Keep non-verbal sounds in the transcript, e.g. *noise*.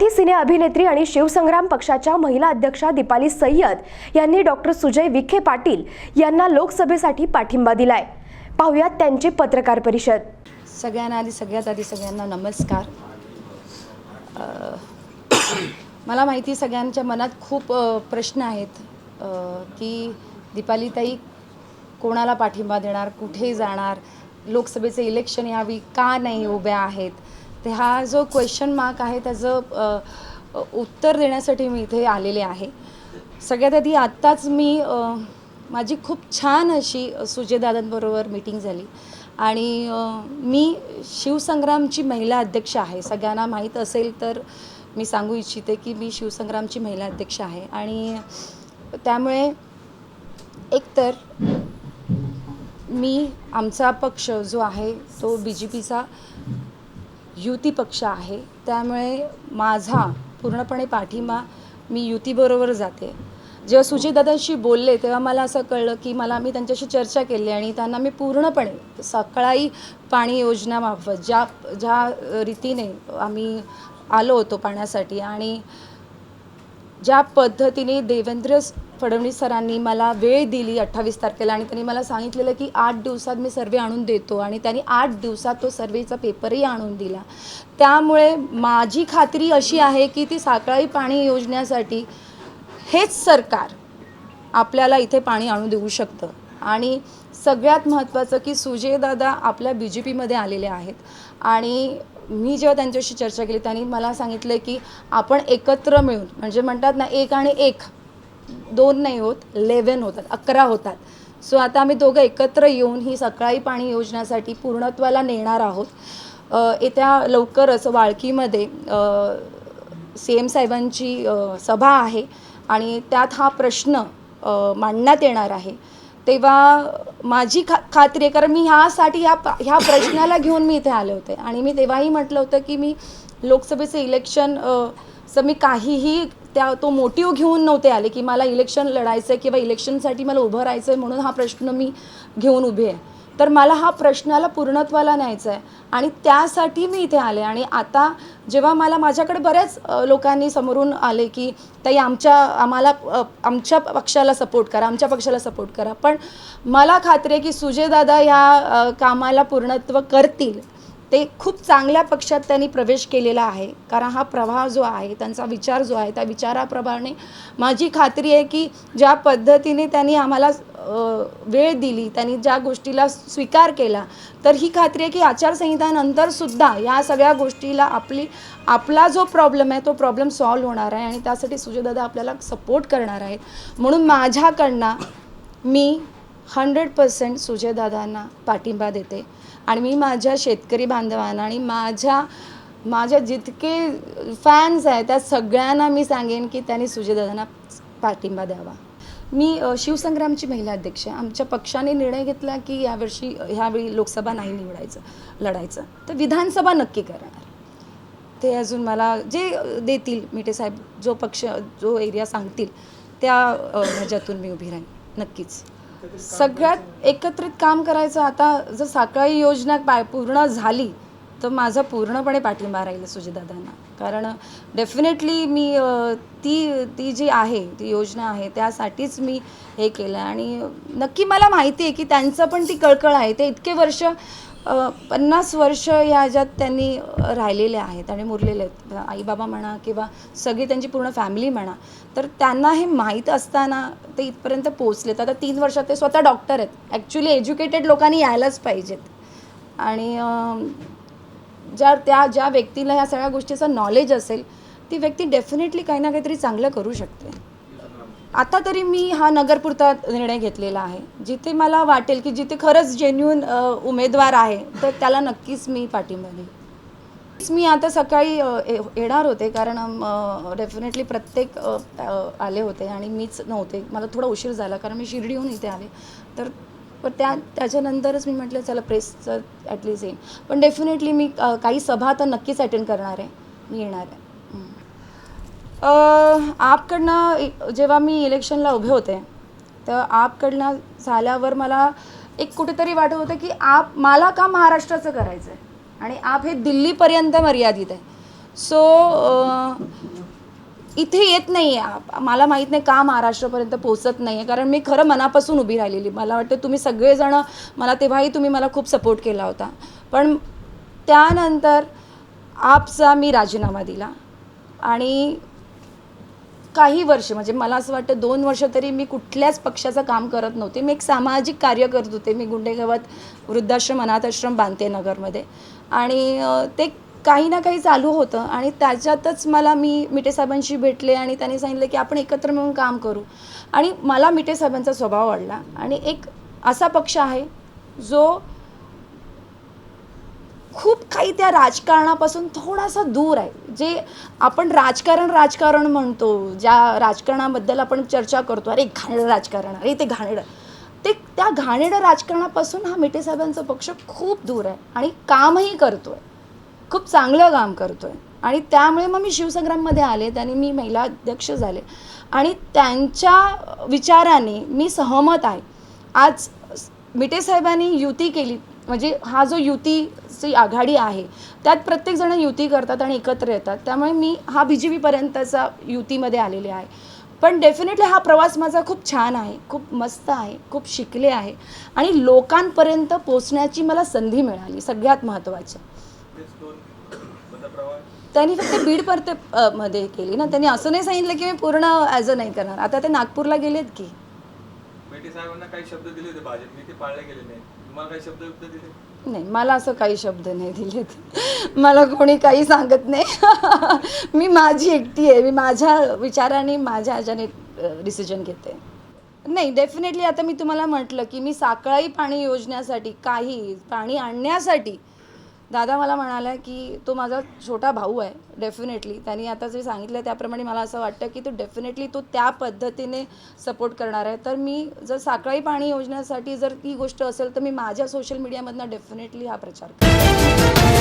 मराठी सिने अभिनेत्री आणि शिवसंग्राम पक्षाच्या महिला अध्यक्षा दीपाली सय्यद यांनी डॉक्टर सुजय विखे पाटील यांना लोकसभेसाठी पाठिंबा दिलाय. पाहुयात त्यांची पत्रकार परिषद. सगळ्यांना आधी सगळ्यात आधी सगळ्यांना नमस्कार. मला माहिती सगळ्यांच्या मनात खूप प्रश्न आहेत की दीपालीताई कोणाला पाठिंबा देणार कुठे जाणार लोकसभेचे इलेक्शन यावी का नाही उभ्या आहेत? तर हा जो क्वेश्चन मार्क आहे त्याचं उत्तर देण्यासाठी मी इथे आलेले आहे. सगळ्यात आधी आत्ताच मी माझी खूप छान अशी सुजयदादांबरोबर मीटिंग झाली. आणि मी शिवसंग्रामची महिला अध्यक्ष आहे. सगळ्यांना माहीत असेल तर मी सांगू इच्छिते की मी शिवसंग्रामची महिला अध्यक्ष आहे. आणि त्यामुळे एकतर मी आमचा पक्ष जो आहे तो बी जे पीचा युती पक्ष आहे त्यामुळे माझा पूर्णपणे पाठिंबा मी युतीबरोबर जाते. जेव्हा सुजयदादांशी बोलले तेव्हा मला असं कळलं की मला मी त्यांच्याशी चर्चा केली आणि त्यांना मी पूर्णपणे सकाळी पाणी योजनामार्फत ज्या ज्या रीतीने आम्ही आलो होतो पाण्यासाठी आणि ज्या पद्धतीने देवेंद्र फडणवीस सरांनी मला वेळ दिली अठ्ठावीस तारखेला आणि त्यांनी मला सांगितलेलं की आठ दिवसात मी सर्वे आणून देतो आणि त्यांनी आठ दिवसात तो सर्वेचा पेपरही आणून दिला. त्यामुळे माझी खात्री अशी आहे की ती साकळाई पाणी योजनेसाठी हेच सरकार आपल्याला इथे पाणी आणून देऊ शकतं. आणि सगळ्यात महत्त्वाचं की सुजयदादा आपल्या बी जे पीमध्ये आलेले आहेत. आणि मी जेव्हा त्यांच्याशी चर्चा केली त्यांनी मला सांगितलं की आपण एकत्र मिळून म्हणजे म्हणतात ना एक आणि एक दोन नाही होत लेवन होतात अकरा होतात. सो आता आम्ही दोघं एकत्र येऊन ही सकाळी पाणी योजनासाठी पूर्णत्वाला नेणार आहोत. येत्या लवकरच वाळकीमध्ये सी एम साहेबांची सभा आहे आणि त्यात हा प्रश्न मांडण्यात येणार आहे. तेव्हा माझी खा खात्री आहे. कारण मी ह्यासाठी ह्या प- ह्या प्रश्नाला घेऊन मी इथे आले होते. आणि मी तेव्हाही म्हटलं होतं की मी लोकसभेचं इलेक्शन चं मी काहीही त्या तो मोटिव्ह घेऊन नव्हते आले की मला इलेक्शन लढायचं आहे किंवा इलेक्शनसाठी मला उभं राहायचं आहे म्हणून हा प्रश्न मी घेऊन उभी आहे. तर मला हा प्रश्नाला पूर्णत्वाला न्यायचा आहे आणि त्यासाठी मी इथे आले. आणि आता जेव्हा मला माझ्याकडे बऱ्याच लोकांनी समोरून आले की ताई आमच्या आम्हाला आमच्या पक्षाला सपोर्ट करा आमच्या पक्षाला सपोर्ट करा. पण मला खात्री आहे की सुजयदादा ह्या कामाला पूर्णत्व करतील. ते खूप चांगल्या पक्षात त्यांनी प्रवेश केलेला आहे. कारण हा प्रवाह जो आहे त्यांचा विचार जो आहे त्या विचाराप्रमाणे माझी खात्री आहे की ज्या पद्धतीने त्यांनी आम्हाला वेळ दिली त्यांनी ज्या गोष्टीला स्वीकार केला तर ही खात्री आहे की आचारसंहितानंतरसुद्धा या सगळ्या गोष्टीला आपली आपला जो प्रॉब्लेम आहे तो प्रॉब्लेम सॉल्व्ह होणार आहे आणि त्यासाठी सुजयदादा आपल्याला सपोर्ट करणार आहेत. म्हणून माझ्याकडनं मी हंड्रेड पर्सेंट सुजयदादांना पाठिंबा देते आणि मी माझ्या शेतकरी बांधवांना आणि माझ्या माझ्या जितके फॅन्स आहेत त्या सगळ्यांना मी सांगेन की त्यांनी सुजयदादांना पाठिंबा द्यावा. मी शिवसंग्रामची महिला अध्यक्ष आहे. आमच्या पक्षाने निर्णय घेतला की यावर्षी ह्यावेळी लोकसभा नाही निवडायचं लढायचं. तर विधानसभा नक्की करणार. ते अजून मला जे देतील मिठे साहेब जो पक्ष जो एरिया सांगतील त्या ह्याच्यातून मी उभी राहीन. नक्कीच. सगळ्यात एकत्रित काम करायचं. आता जर साकाळी योजना पाय पूर्ण झाली तर माझा पूर्णपणे पाठिंबा राहील सुजितदादांना. कारण डेफिनेटली मी ती ती जी आहे ती योजना आहे त्यासाठीच मी हे केलं आणि नक्की मला माहिती आहे की त्यांचं पण ती कळकळ आहे. ते इतके वर्ष पन्नास वर्ष या ह्याच्यात त्यांनी राहिलेले आहेत आणि मुरलेले आहेत. आई बाबा म्हणा किंवा सगळी त्यांची पूर्ण फॅमिली म्हणा. तर त्यांना हे माहीत असताना ते इथपर्यंत पोचलेत आता तीन वर्षात ते स्वतः डॉक्टर आहेत. ॲक्च्युली एज्युकेटेड लोकांनी यायलाच पाहिजेत. आणि ज्या त्या ज्या व्यक्तीला ह्या सगळ्या गोष्टीचं नॉलेज असेल ती व्यक्ती डेफिनेटली काही ना काहीतरी चांगलं करू शकते. आता तरी मी हा नगरपुरता निर्णय घेतलेला आहे. जिथे मला वाटेल की जिथे खरंच जेन्युन उमेदवार आहे तर त्याला नक्कीच मी पाठिंबा देईल मी आता सकाळी येणार होते कारण डेफिनेटली प्रत्येक आले होते आणि मीच नव्हते. मला थोडा उशीर झाला कारण मी शिर्डीहून इथे आले. तर पण त्या त्याच्यानंतरच मी म्हटलं चला प्रेसचं ॲटलीस्ट येईन. पण डेफिनेटली मी काही सभा तर नक्कीच अटेंड करणार आहे. मी येणार आहे. आपकडनं जेव्हा मी इलेक्शनला उभे होते तर आपकडनं झाल्यावर मला एक कुठेतरी वाटत होतं की आप मला का महाराष्ट्राचं करायचं आहे आणि आप हे दिल्लीपर्यंत मर्यादित आहे. सो इथे येत नाही आहे मला माहीत नाही का महाराष्ट्रापर्यंत पोचत नाही आहे कारण मी खरं मनापासून उभी राहिलेली. मला वाटतं तुम्ही सगळेजणं मला तेव्हाही तुम्ही मला खूप सपोर्ट केला होता. पण त्यानंतर आपचा मी राजीनामा दिला. आणि काही वर्ष म्हणजे मला असं वाटतं दोन वर्ष तरी मी कुठल्याच पक्षाचं काम करत नव्हते. मी एक सामाजिक कार्य करत होते. मी गुंडेगावात वृद्धाश्रम अनाथाश्रम बांधते नगरमध्ये. आणि ते काही ना काही चालू होतं आणि त्याच्यातच मला मी मिटे साहेबांशी भेटले आणि त्यांनी सांगितलं की आपण एकत्र मिळून काम करू. आणि मला मिटे साहेबांचा स्वभाव आवडला. आणि एक असा पक्ष आहे जो खूप काही त्या राजकारणापासून थोडासा दूर आहे. जे आपण राजकारण राजकारण म्हणतो ज्या राजकारणाबद्दल आपण चर्चा करतो अरे घाणेडं राजकारण अरे ते घाणेरडं. ते त्या घाणेरडं राजकारणापासून हा मिठे साहेबांचा पक्ष खूप दूर आहे आणि कामही करतो आहे खूप चांगलं काम करतो आहे आणि त्यामुळे मग मी शिवसंग्राममध्ये आले त्याने मी महिला अध्यक्ष झाले. आणि त्यांच्या विचाराने मी सहमत आहे. आज मिटे साहेबांनी युती केली म्हणजे हा जो युतीची आघाडी आहे त्यात प्रत्येकजण युती करतात आणि एकत्र येतात. त्यामुळे मी हा बी जे पीपर्यंतचा युतीमध्ये आलेले आहे. पण डेफिनेटली हा प्रवास माझा खूप छान आहे खूप मस्त आहे खूप शिकले आहे. आणि लोकांपर्यंत पोचण्याची मला संधी मिळाली सगळ्यात महत्त्वाचं. त्यांनी फक्त बीड परते मध्ये केली ना. त्यांनी असं नाही सांगितलं की मी पूर्ण ॲज अ नाही करणार. आता ते नागपूरला गेलेत की. मेटे साहेबांना काही शब्द दिले होते भाजपने ते पाळले गेले नाही. तुम्हाला काही शब्द बिब्द दिले? नाही मला असं काही शब्द नाही दिलेत. मला कोणी काही सांगत नाही. *laughs* मी माझी एकटी आहे. मी माझ्या विचाराने माझ्या ह्याच्याने डिसिजन घेते. नाही डेफिनेटली आता मी तुम्हाला म्हटलं की मी साकळाई पाणी योजण्यासाठी काही पाणी आणण्यासाठी दादा मला म्हणाला की तो माझा छोटा भाऊ आहे डेफिनेटली त्यांनी आता जे सांगितलं त्याप्रमाणे मला असं वाटतं की तो डेफिनेटली तो त्या पद्धतीने सपोर्ट करणार आहे. तर मी जर साकळाई पाणी योजण्यासाठी जर ती गोष्ट असेल तर मी माझ्या सोशल मीडियामधनं डेफिनेटली हा प्रचार करेन